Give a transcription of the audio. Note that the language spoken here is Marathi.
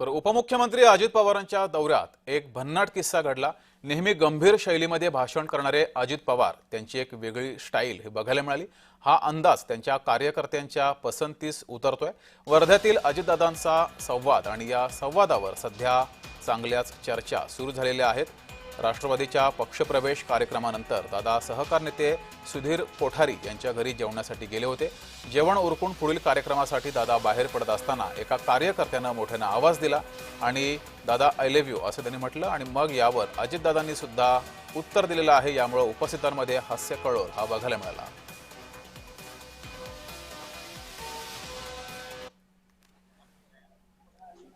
तर उपमुख्यमंत्री अजित पवारांच्या दौऱ्यात एक भन्नाट किस्सा घडला. नेहमी गंभीर शैलीमध्ये भाषण करणारे अजित पवार त्यांची एक वेगळी स्टाईल हे बघायला मिळाली. हा अंदाज त्यांच्या कार्यकर्त्यांच्या पसंतीस उतरतोय. वर्ध्यातील अजितदादांचा संवाद आणि या संवादावर सध्या चांगल्याच चर्चा सुरू झालेल्या आहेत. राष्ट्रवादीच्या पक्षप्रवेश कार्यक्रमानंतर दादा सहकार नेते सुधीर कोठारी यांच्या घरी जेवणासाठी गेले होते. जेवण उरकून पुढील कार्यक्रमासाठी दादा बाहेर पडत असताना एका कार्यकर्त्यानं मोठ्यानं आवाज दिला आणि दादा आय लिव्ह यू असं त्यांनी म्हटलं आणि मग यावर अजितदादांनी सुद्धा उत्तर दिलेलं आहे. यामुळे उपस्थितांमध्ये हास्य कळोर हा बघायला मिळाला.